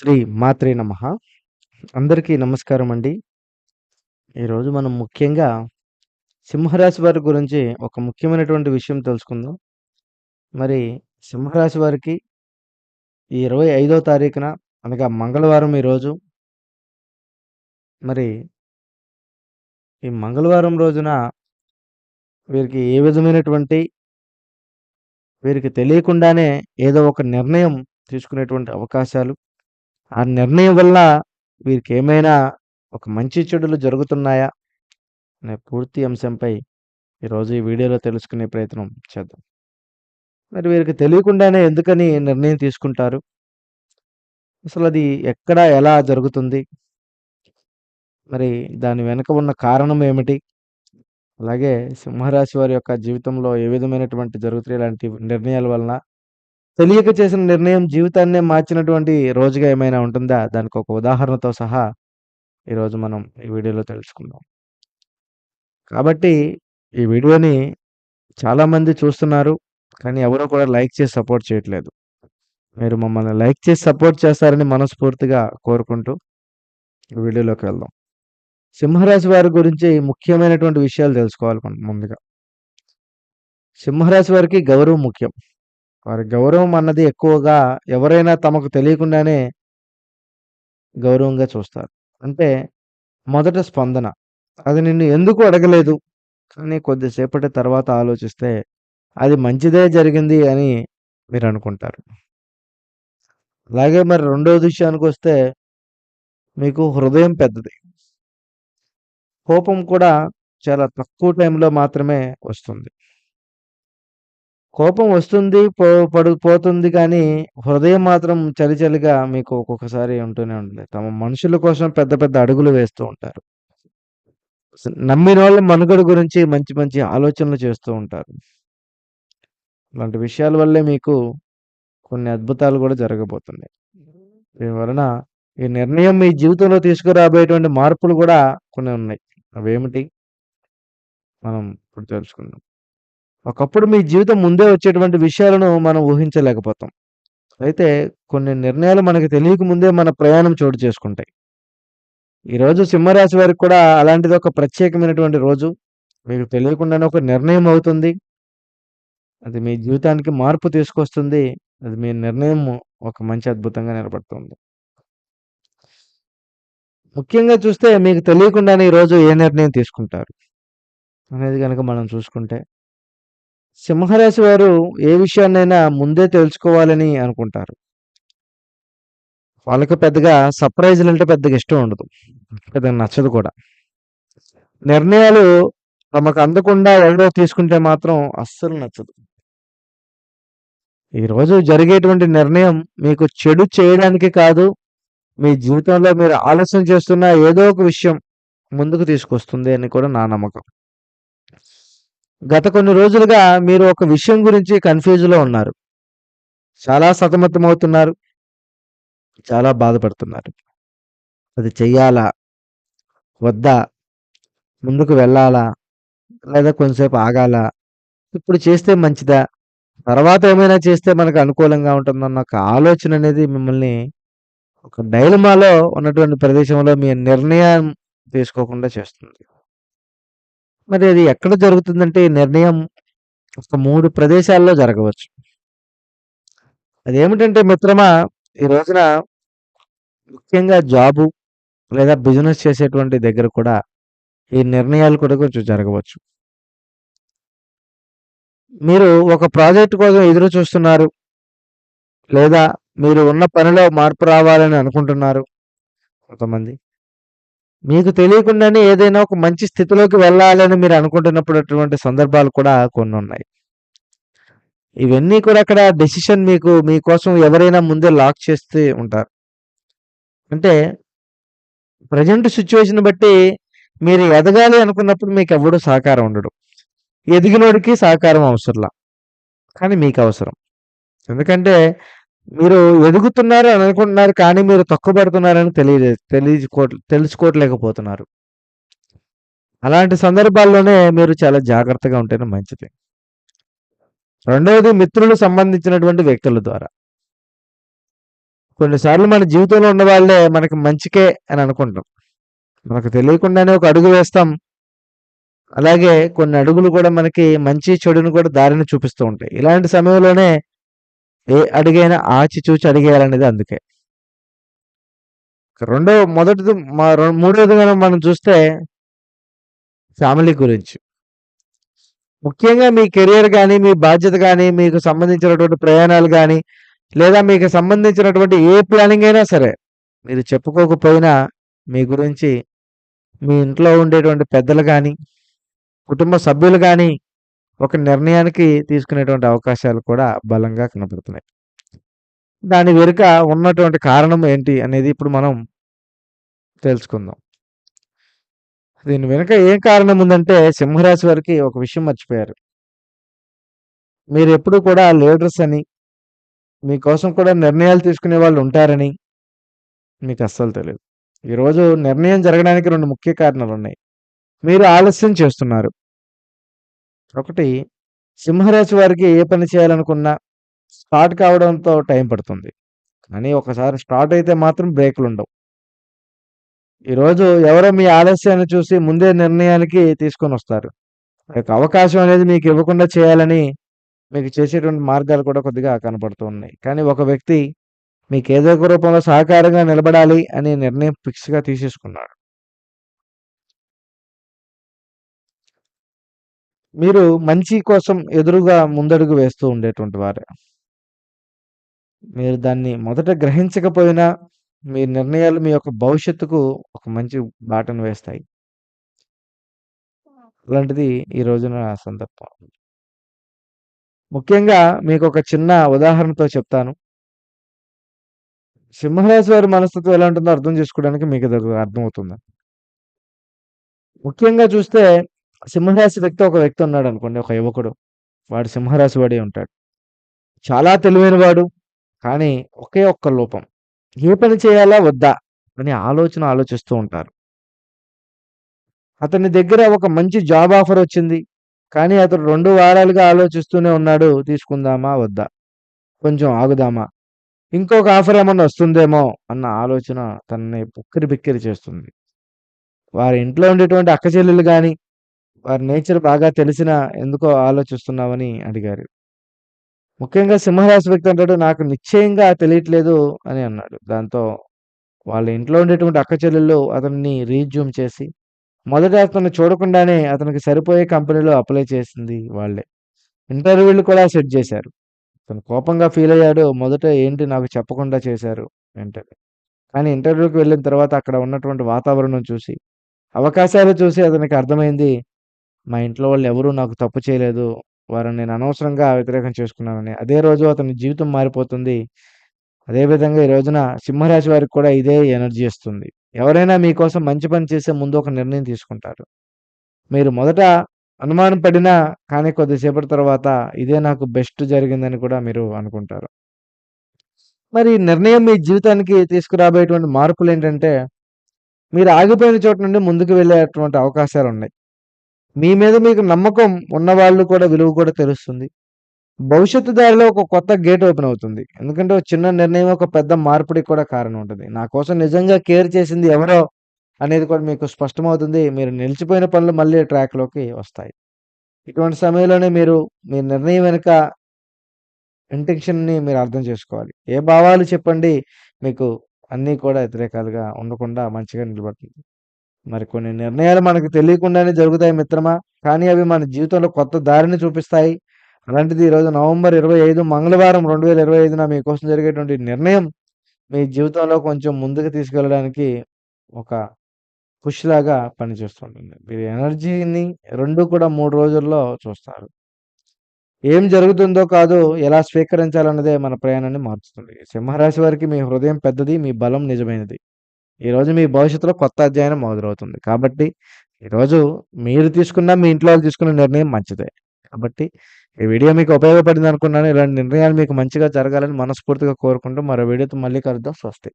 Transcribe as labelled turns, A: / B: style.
A: శ్రీ మాత్రే నమ అందరికీ నమస్కారం అండి. ఈరోజు మనం ముఖ్యంగా సింహరాశి వారి గురించి ఒక ముఖ్యమైనటువంటి విషయం తెలుసుకుందాం. మరి సింహరాశి వారికి ఈ 25వ తారీఖున అనగా మంగళవారం ఈరోజు మరి ఈ మంగళవారం రోజున వీరికి ఏ విధమైనటువంటి వీరికి తెలియకుండానే ఏదో ఒక నిర్ణయం తీసుకునేటువంటి అవకాశాలు, ఆ నిర్ణయం వల్ల వీరికి ఏమైనా ఒక మంచి చెడులు జరుగుతున్నాయా? అనే పూర్తి అంశంపై ఈరోజు ఈ వీడియోలో తెలుసుకునే ప్రయత్నం చేద్దాం. మరి వీరికి తెలియకుండానే ఎందుకని నిర్ణయం తీసుకుంటారు? అసలు అది ఎక్కడ, ఎలా జరుగుతుంది? మరి దాని వెనుక ఉన్న కారణం ఏమిటి? అలాగే సింహరాశి వారి యొక్క జీవితంలో ఏ విధమైనటువంటి జరుగుతాయి ఇలాంటి నిర్ణయాల వలన? తెలియక చేసిన నిర్ణయం జీవితాన్నే మార్చినటువంటి రోజుగా ఏమైనా ఉంటుందా? దానికి ఒక ఉదాహరణతో సహా ఈరోజు మనం ఈ వీడియోలో తెలుసుకుందాం. కాబట్టి ఈ వీడియోని చాలామంది చూస్తున్నారు. కానీ ఎవరు కూడా లైక్ చేసి సపోర్ట్ చేయట్లేదు. మీరు మమ్మల్ని లైక్ చేసి సపోర్ట్ చేస్తారని మనస్ఫూర్తిగా కోరుకుంటూ ఈ వీడియోలోకి వెళ్దాం. సింహరాశి వారి గురించి ముఖ్యమైనటువంటి విషయాలు తెలుసుకోవాలి మనం ముందుగా. సింహరాశి వారికి గౌరవం ముఖ్యం. వారి గౌరవం అన్నది ఎక్కువగా ఎవరైనా తమకు తెలియకుండానే గౌరవంగా చూస్తారు. అంటే మొదట స్పందన. అది నిన్ను ఎందుకు అడగలేదు? కానీ కొద్దిసేపటి తర్వాత ఆలోచిస్తే అది మంచిదే జరిగింది అని మీరు అనుకుంటారు అలాగే మరి రెండో విషయానికొస్తే మీకు హృదయం పెద్దది. కోపం కూడా చాలా తక్కువ టైంలో మాత్రమే వస్తుంది. కోపం వస్తుంది, పో పడు పోతుంది కానీ హృదయం మాత్రం చలిచలిగా మీకు ఒక్కొక్కసారి ఉంటూనే ఉంటుంది. తమ మనుషుల కోసం పెద్ద పెద్ద అడుగులు వేస్తూ ఉంటారు. స్ నమ్మినోళ్ళ మనుగడ గురించి మంచి మంచి ఆలోచనలు చేస్తూ ఉంటారు. ఇలాంటి విషయాల వల్లే మీకు కొన్ని అద్భుతాలు కూడా జరగబోతున్నాయి. దీని వలన ఈ నిర్ణయం మీ జీవితంలో తీసుకురాబోయేటువంటి మార్పులు కూడా కొన్ని ఉన్నాయి. అవేమిటి? మనం ఇప్పుడు తెలుసుకుందాం. ఒకప్పుడు మీ జీవితం ముందే వచ్చేటువంటి విషయాలను మనం ఊహించలేకపోతాం. అయితే కొన్ని నిర్ణయాలు మనకి తెలియక ముందే మన ప్రయాణం చోటు చేసుకుంటాయి. ఈరోజు సింహరాశి వారికి కూడా అలాంటిది ఒక ప్రత్యేకమైనటువంటి రోజు. మీకు తెలియకుండానే ఒక నిర్ణయం అవుతుంది. అది మీ జీవితానికి మార్పు తీసుకొస్తుంది. అది మీ నిర్ణయం ఒక మంచి అద్భుతంగా నిలబడుతుంది. ముఖ్యంగా చూస్తే మీకు తెలియకుండానే ఈరోజు ఏ నిర్ణయం తీసుకుంటారు? అనేది కనుక మనం చూసుకుంటే సింహరాశి వారు ఏ విషయాన్నైనా ముందే తెలుసుకోవాలని అనుకుంటారు. వాళ్ళకి పెద్దగా సర్ప్రైజులంటే పెద్దగా ఇష్టం ఉండదు. పెద్దగా నచ్చదు కూడా. నిర్ణయాలు తమకు అందకుండా ఎవరో తీసుకుంటే మాత్రం అస్సలు నచ్చదు. ఈరోజు జరిగేటువంటి నిర్ణయం మీకు చెడు చేయడానికి కాదు, మీ జీవితంలో మీరు ఆలస్యం చేస్తున్న ఏదో ఒక విషయం ముందుకు తీసుకొస్తుంది అని కూడా నా నమ్మకం. గత కొన్ని రోజులుగా మీరు ఒక విషయం గురించి కన్‌ఫ్యూజ్‌లో ఉన్నారు. చాలా సతమతమవుతున్నారు. చాలా బాధపడుతున్నారు. అది చెయ్యాలా? వద్దా? ముందుకు వెళ్ళాలా? లేదా కొంసేపు ఆగాలా? ఇప్పుడు చేస్తే మంచిదా? తర్వాత ఏమైనా చేస్తే మనకు అనుకూలంగా ఉంటుందన్న ఒక ఆలోచన అనేది మిమ్మల్ని ఒక డైలమాలో ఉన్నటువంటి ప్రదేశంలో మీ నిర్ణయం తీసుకోకుండా చేస్తుంది. మరి అది ఎక్కడ జరుగుతుందంటే నిర్ణయం ఒక మూడు ప్రదేశాల్లో జరగవచ్చు. అదేమిటంటే మిత్రమా ఈ రోజున ముఖ్యంగా జాబు లేదా బిజినెస్ చేసేటువంటి దగ్గర కూడా ఈ నిర్ణయాలు కూడా కొంచెం జరగవచ్చు. మీరు ఒక ప్రాజెక్ట్ కోసం ఎదురు చూస్తున్నారు. లేదా మీరు ఉన్న పనిలో మార్పు రావాలని అనుకుంటున్నారు. కొంతమంది. మీకు తెలియకుండానే ఏదైనా ఒక మంచి స్థితిలోకి వెళ్ళాలని మీరు అనుకుంటున్నప్పుడు అటువంటి సందర్భాలు కూడా కొన్ని ఉన్నాయి ఇవన్నీ కూడా అక్కడ డెసిషన్ మీకు మీకోసం ఎవరైనా ముందే లాక్ చేస్తూ ఉంటారు. అంటే ప్రెజెంట్ సిచ్యువేషన్ బట్టి మీరు ఎదగాలి అనుకున్నప్పుడు మీకు మీకెవ్వడు సహకారం ఉండడు. ఎదిగినోడికి సహకారం అవసరంలా. కానీ మీకు అవసరం ఎందుకంటే మీరు ఎదుగుతున్నారు అని అనుకుంటున్నారు. కానీ మీరు తక్కువబడుతున్నారని తెలియలేదు తెలియకో తెలుసుకోవట్లేకపోతున్నారు. అలాంటి సందర్భాల్లోనే మీరు చాలా జాగ్రత్తగా ఉంటేనే మంచిది. రెండవది మిత్రులు సంబంధించినటువంటి వ్యక్తుల ద్వారా. కొన్నిసార్లు మన జీవితంలో ఉన్నవాళ్ళే మనకి మంచికే అని అనుకుంటాం. మనకు తెలియకుండానే ఒక అడుగు వేస్తాం. అలాగే కొన్ని అడుగులు కూడా మనకి మంచి, చెడును కూడా దారిని చూపిస్తూ ఉంటాయి. ఇలాంటి సమయంలోనే ఏ అడిగైనా ఆచిచూచి అడిగేయాలనేది అందుకే. రెండో మొదటిది మూడోదిగా మనం చూస్తే ఫ్యామిలీ గురించి. ముఖ్యంగా మీ కెరియర్ కానీ మీ బాధ్యత కానీ మీకు సంబంధించినటువంటి ప్రయాణాలు కానీ లేదా మీకు సంబంధించినటువంటి ఏ ప్లానింగ్ అయినా సరే, మీరు చెప్పుకోకపోయినా మీ గురించి మీ ఇంట్లో ఉండేటువంటి పెద్దలు కానీ కుటుంబ సభ్యులు కానీ ఒక నిర్ణయానికి తీసుకునేటువంటి అవకాశాలు కూడా బలంగా కనపడుతున్నాయి. దాని వెనుక ఉన్నటువంటి కారణం ఏంటి అనేది ఇప్పుడు మనం తెలుసుకుందాం. దీని వెనుక ఏం కారణం ఉందంటే సింహరాశి వారికి ఒక విషయం మర్చిపోయారు. మీరు ఎప్పుడు కూడా లీడర్స్ అని, మీకోసం కూడా నిర్ణయాలు తీసుకునే వాళ్ళు ఉంటారని మీకు అస్సలు తెలియదు ఈరోజు నిర్ణయం జరగడానికి రెండు ముఖ్య కారణాలు ఉన్నాయి మీరు ఆలస్యం చేస్తున్నారు. ఒకటి సింహరాశి వారికి ఏ పని చేయాలనుకున్నా స్టార్ట్ కావడంతో టైం పడుతుంది. కానీ ఒకసారి స్టార్ట్ అయితే మాత్రం బ్రేకులుండవు. ఈరోజు ఎవరో మీ ఆలస్యాన్ని చూసి ముందే నిర్ణయానికి తీసుకొనొస్తారు. ఆ యొక్క అవకాశం అనేది మీకు ఇవ్వకుండా చేయాలని మీకు చేసేటువంటి మార్గాలు కూడా కొద్దిగా కనపడుతూ ఉన్నాయి. కానీ ఒక వ్యక్తి మీకు ఏదో ఒక రూపంలో సహకారంగా నిలబడాలి అనే నిర్ణయం ఫిక్స్‌గా తీసేసుకున్నాడు. మీరు మంచి కోసం ఎదురుగా ముందడుగు వేస్తూ ఉండేటువంటి వారే. మీరు దాన్ని మొదట గ్రహించకపోయినా మీ నిర్ణయాలు మీ యొక్క భవిష్యత్తుకు ఒక మంచి బాటను వేస్తాయి. అలాంటిది ఈ రోజున సందర్భం. ముఖ్యంగా మీకు ఒక చిన్న ఉదాహరణతో చెప్తాను. సింహరాశి వారి మనస్తత్వం ఎలా ఉంటుందో అర్థం చేసుకోవడానికి మీకు దగ్గర అర్థమవుతుంది. ముఖ్యంగా చూస్తే సింహరాశి వ్యక్తి ఒక వ్యక్తి ఉన్నాడు అనుకోండి ఒక యువకుడు. వాడు సింహరాశి వాడే ఉంటాడు. చాలా తెలివైనవాడు. కానీ ఒకే ఒక్క లోపం. ఏ పని చేయాలా? వద్దా? అని ఆలోచన ఆలోచిస్తూ ఉంటారు. అతని దగ్గర ఒక మంచి జాబ్ ఆఫర్ వచ్చింది. కానీ అతడు రెండు వారాలుగా ఆలోచిస్తూనే ఉన్నాడు. తీసుకుందామా? వద్దా? కొంచెం ఆగుదామా? ఇంకొక ఆఫర్ ఏమన్నా వస్తుందేమో అన్న ఆలోచన తనని పుక్కిరి బిక్కిరి చేస్తుంది. వారి ఇంట్లో ఉండేటువంటి అక్క చెల్లెలు కానీ వారి నేచర్ బాగా తెలిసినా ఎందుకో ఆలోచిస్తున్నామని అడిగారు. ముఖ్యంగా సింహరాశి వ్యక్తి అంటాడు నాకు నిశ్చయంగా తెలియట్లేదు అని అన్నాడు. దాంతో వాళ్ళ ఇంట్లో ఉండేటువంటి అక్క చెల్లెళ్ళు అతన్ని రీజ్యూమ్ చేసి, మొదట అతన్ని చూడకుండానే అతనికి సరిపోయే కంపెనీలో అప్లై చేసింది వాళ్ళే. ఇంటర్వ్యూలు కూడా సెట్ చేశారు. అతను కోపంగా ఫీల్ అయ్యాడు. మొదట ఏంటి నాకు చెప్పకుండా చేశారు వెంటనే. కానీ ఇంటర్వ్యూకి వెళ్ళిన తర్వాత అక్కడ ఉన్నటువంటి వాతావరణం చూసి, అవకాశాలు చూసి అతనికి అర్థమైంది. మా ఇంట్లో వాళ్ళు ఎవరూ నాకు తప్పు చేయలేదు. వారిని నేను అనవసరంగా వ్యతిరేకం చేసుకున్నానని. అదే రోజు అతని జీవితం మారిపోతుంది. అదే విధంగా ఈ రోజున సింహరాశి వారికి కూడా ఇదే ఎనర్జీ ఇస్తుంది. ఎవరైనా మీకోసం మంచి పని చేసే ముందు ఒక నిర్ణయం తీసుకుంటారు. మీరు మొదట అనుమానం పడినా కానీ కొద్దిసేపటి తర్వాత ఇదే నాకు బెస్ట్ జరిగిందని కూడా మీరు అనుకుంటారు. మరి నిర్ణయం మీ జీవితానికి తీసుకురాబోయేటువంటి మార్పులేంటంటే, మీరు ఆగిపోయిన చోట నుండి ముందుకు వెళ్ళేటువంటి అవకాశాలున్నాయి. మీ మీద మీకు నమ్మకం ఉన్నవాళ్ళు కూడా విలువ కూడా తెలుస్తుంది. భవిష్యత్తు దారిలో ఒక కొత్త గేట్ ఓపెన్ అవుతుంది. ఎందుకంటే ఒక చిన్న నిర్ణయం ఒక పెద్ద మార్పుడికి కూడా కారణం ఉంటుంది నా కోసం నిజంగా కేర్ చేసింది ఎవరో అనేది కూడా మీకు స్పష్టమవుతుంది. మీరు నిలిచిపోయిన పనులు మళ్ళీ ట్రాక్‌లోకి వస్తాయి. ఇటువంటి సమయంలోనే మీరు మీ నిర్ణయం వెనుక ఇంటెన్షన్‌ని మీరు అర్థం చేసుకోవాలి. ఏ భావాలు చెప్పండి మీకు అన్నీ కూడా వ్యతిరేకాలుగా ఉండకుండా మంచిగా నిలబడుతుంది. మరి కొన్ని నిర్ణయాలు మనకు తెలియకుండానే జరుగుతాయి మిత్రమా! కానీ అవి మన జీవితంలో కొత్త దారిని చూపిస్తాయి. అలాంటిది ఈరోజు నవంబర్ 25 మంగళవారం 2025న మీకోసం జరిగేటువంటి నిర్ణయం మీ జీవితంలో కొంచెం ముందుకు తీసుకెళ్ళడానికి ఒక పుష్ లాగా పనిచేస్తుంటుంది. మీరు ఎనర్జీని రెండు కూడా మూడు రోజుల్లో చూస్తారు. ఏం జరుగుతుందో కాదు ఎలా స్వీకరించాలన్నదే మన ప్రయాణాన్ని మార్చుతుంది. సింహరాశి వారికి మీ హృదయం పెద్దది. మీ బలం నిజమైనది. ఈరోజు మీ భవిష్యత్తులో కొత్త అధ్యయనం మొదలవుతుంది. కాబట్టి ఈరోజు మీరు తీసుకున్న, మీ ఇంట్లో వాళ్ళు తీసుకున్న నిర్ణయం మంచిదే. కాబట్టి ఈ వీడియో మీకు ఉపయోగపడింది అనుకున్నాను ఇలాంటి నిర్ణయాలు మీకు మంచిగా జరగాలని మనస్ఫూర్తిగా కోరుకుంటూ మరో వీడియోతో మళ్ళీ కలుద్దాం. స్వస్తి.